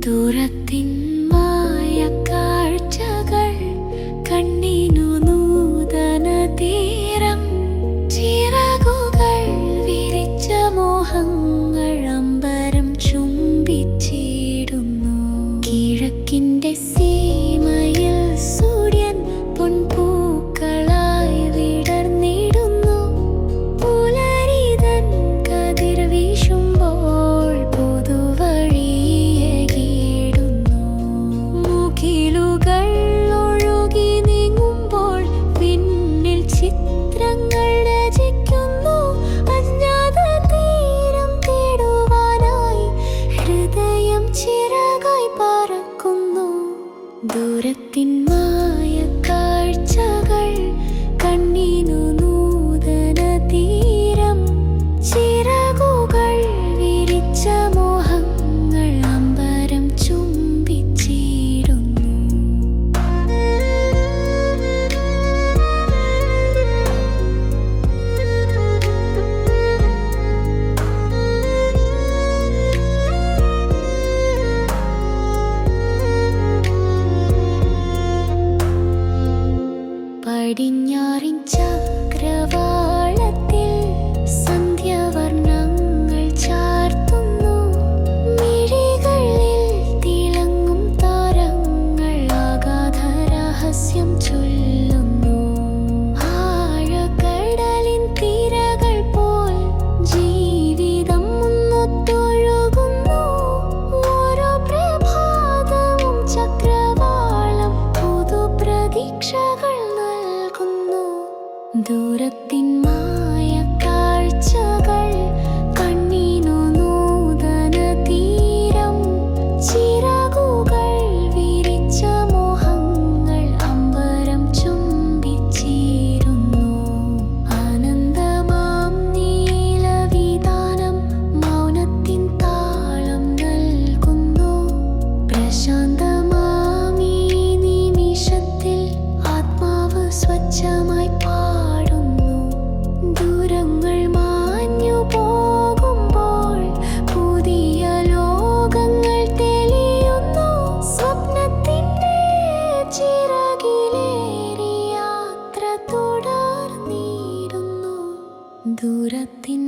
ദൂരത്തിൻ ദൂരത്തിൻ പടിഞ്ഞാറിൻ ചക്രവാളത്തിൽ தூரத்தின் மா ദൂരത്തിൻ